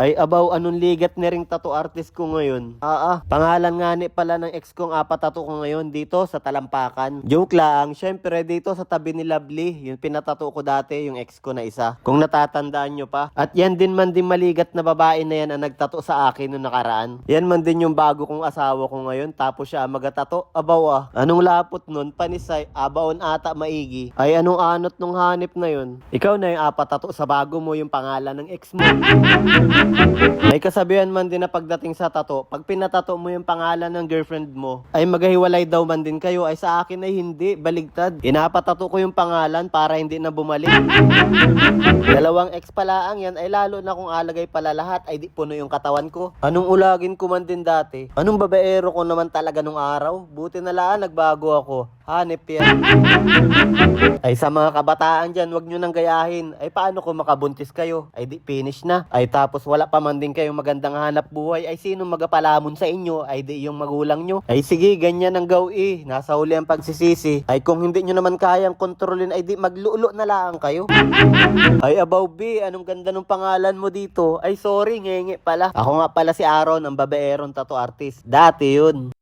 Ay abaw, anong ligat na ring tattoo artist ko ngayon? Ah ah, pangalan nga ni pala ng ex kong apat tattoo ko ngayon dito sa Talampakan. Joke lang, syempre dito sa tabi ni Lovely, yung pinatato ko dati, yung ex ko na isa. Kung natatandaan nyo pa. At yan din man din maligat na babae na yan ang nagtato sa akin noong nakaraan. Yan man din yung bago kong asawa ko ngayon, tapos siya magatato. Abaw ah, anong lapot nun? Panisay, abaon ata maigi. Ay anong anot nung hanip na yun? Ikaw na yung apat tato sa bago mo yung pangalan ng ex mo. May kasabihan man din na pagdating sa tato, pag pinatato mo yung pangalan ng girlfriend mo, ay maghiwalay daw man din kayo. Ay sa akin ay hindi, baligtad. Inapatato ko yung pangalan para hindi na bumalik. Dalawang ex pala ang yan, ay lalo na kung alagay pala lahat, ay di puno yung katawan ko. Anong ulagin ko man din dati? Anong babaero ko naman talaga nung araw? Buti na laan, nagbago ako. Hanip yan. Ay sa mga kabataan dyan, wag nyo nang gayahin. Ay paano kung makabuntis kayo? Ay di finish na. Ay tapos wala pa man din kayong magandang hanap buhay. Ay sino magapalamon sa inyo? Ay di yung magulang nyo. Ay sige, ganyan ang gawi. Nasa huli ang pagsisisi. Ay kung hindi nyo naman kayang kontrolin, ay di maglulo na lang kayo. Ay abaw B, anong ganda ng pangalan mo dito? Ay sorry, ngenge pala. Ako nga pala si Aaron, ang babaerong tattoo artist. Dati yun.